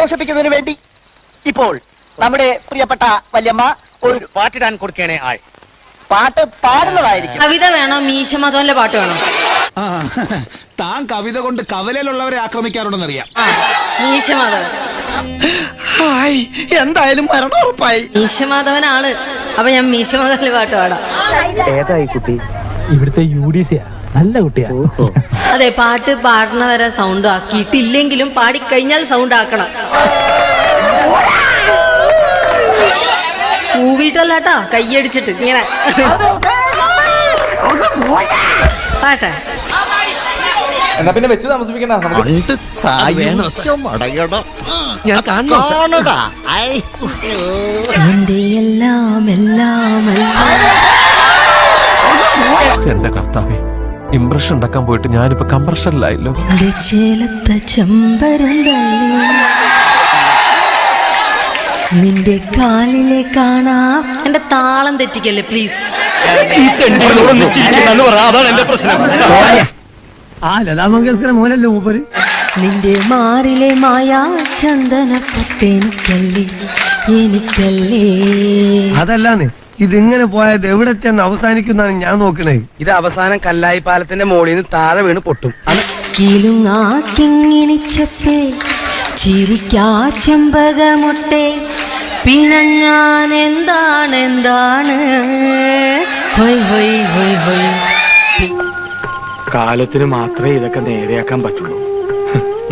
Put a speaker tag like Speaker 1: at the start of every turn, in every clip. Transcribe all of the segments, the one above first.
Speaker 1: സന്തോഷിപ്പിക്കുന്നതിന് വേണ്ടി. ഇപ്പോൾ നമ്മുടെ പ്രിയപ്പെട്ട വല്യമ്മ ഒരു
Speaker 2: പാട്ടിടാൻ കൊടുക്കണേ ആൾ.
Speaker 1: പാട്ട് പാടുന്നതായിരിക്കും.
Speaker 3: കവിത വേണോ? മീശ മാധവന്റെ പാട്ട് വേണോ?
Speaker 4: ആ, താൻ കവിത കൊണ്ട് കവലയിലുള്ളവരെ ആക്രമിക്കാറുണ്ടെന്നറിയാം.
Speaker 3: ആ മീശ മാധവൻ.
Speaker 1: ഹായ് എന്തായാലും മരണം ഉറപ്പായി
Speaker 3: മീശ മാധവനാണ് അപ്പൊ ഞാൻ മീശ മാധവന്റെ പാട്ട് പാടാം.
Speaker 5: ഏതായി കുട്ടി? ഇവിടുത്തെ യു ഡി സിയാ നല്ല കുട്ടിയാ.
Speaker 3: അതെ പാട്ട് പാടണവരെ സൗണ്ട് ആക്കിയിട്ടില്ലെങ്കിലും പാടിക്കഴിഞ്ഞാൽ സൗണ്ട് ആക്കണം. കൂവിട്ടല്ലാട്ടാ കയ്യടിച്ചിട്ട് ഇങ്ങനെ. പാട്ടെ.
Speaker 6: എന്നാ പിന്നെ വെച്ച് താമസിപ്പിക്കണ്ട
Speaker 3: എന്റെ
Speaker 7: കർത്താവെ? ഇംപ്രഷൻ ഉണ്ടാക്കാൻ പോയിട്ട് ഞാനിപ്പോ കംപ്രഷനിലായല്ലോ
Speaker 3: നിന്റെ കാലിലെ കാണാം. എന്റെ താളം തെറ്റിക്കല്ലേ പ്ലീസ്
Speaker 5: ആ ലതാ മങ്കേഷ്കർ മോനല്ലേ മൂപ്പര്?
Speaker 3: നിന്റെ മാറിലെ മായാ ചന്ദന പത്തേനിക്കല്ലേ എനിക്കല്ലേ.
Speaker 5: അതല്ലാന്ന്. ഇതിങ്ങനെ പോയത് എവിടെ ചെന്ന് അവസാനിക്കുന്നാണ് ഞാൻ നോക്കണേ.
Speaker 8: ഇത് അവസാനം കല്ലായി പാലത്തിന്റെ മുകളിൽ നിന്ന് താഴെ വീണ് പൊട്ടും.
Speaker 3: കിലുങ്ങാ കിങ്ങിണിച്ചപ്പേ ചിരിക്കാ ചെമ്പകമൊട്ടെ പിണങ്ങാൻ എന്താണ് എന്താണ് ഹൊയ് ഹൊയ് ഹൊയ് ഹൊയ്.
Speaker 5: കാലത്തിന് മാത്രമേ ഇതൊക്കെ നേരെയാക്കാൻ പറ്റുള്ളൂ.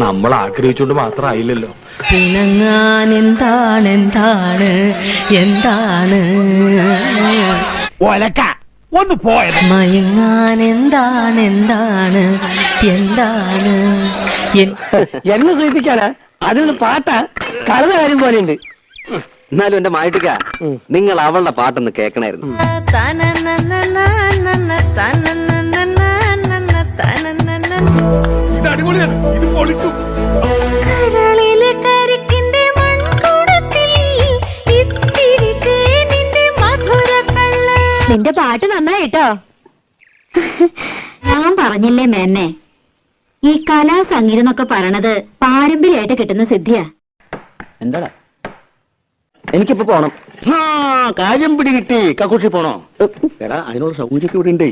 Speaker 5: നമ്മൾ ആഗ്രഹിച്ചുകൊണ്ട് മാത്രമായില്ലല്ലോ
Speaker 3: പിണങ്ങാൻ എന്താണ് എന്താണ് എന്താണ്?
Speaker 5: ഒന്ന് പോയത്.
Speaker 3: മയങ്ങാൻ എന്താണ് എന്താണ് എന്താണ്?
Speaker 5: എന്നെ സൂചിപ്പിക്കാനാ? അതിന് പാട്ട കളന്ന കാര്യം പോലെയുണ്ട്. എന്നാലും എന്റെ മായിട്ടിക്ക നിങ്ങൾ അവളുടെ പാട്ടൊന്ന് കേൾക്കണായിരുന്നു
Speaker 9: നിന്റെ പാട്ട് നന്നായിട്ടോ ഞാൻ പറഞ്ഞില്ലേ മേന്നെ? ഈ കലാ സംഗീതം എന്നൊക്കെ പറയണത് പാരമ്പര്യമായിട്ട് കിട്ടുന്ന സിദ്ധിയാ.
Speaker 5: എന്താടാ? എനിക്കിപ്പോ പോണം. കാര്യം പിടി കിട്ടി കക്കൂഷി പോണോ? എടാ അതിനുള്ള സൗകര്യമൊക്കെ ഇവിടെ ഉണ്ട്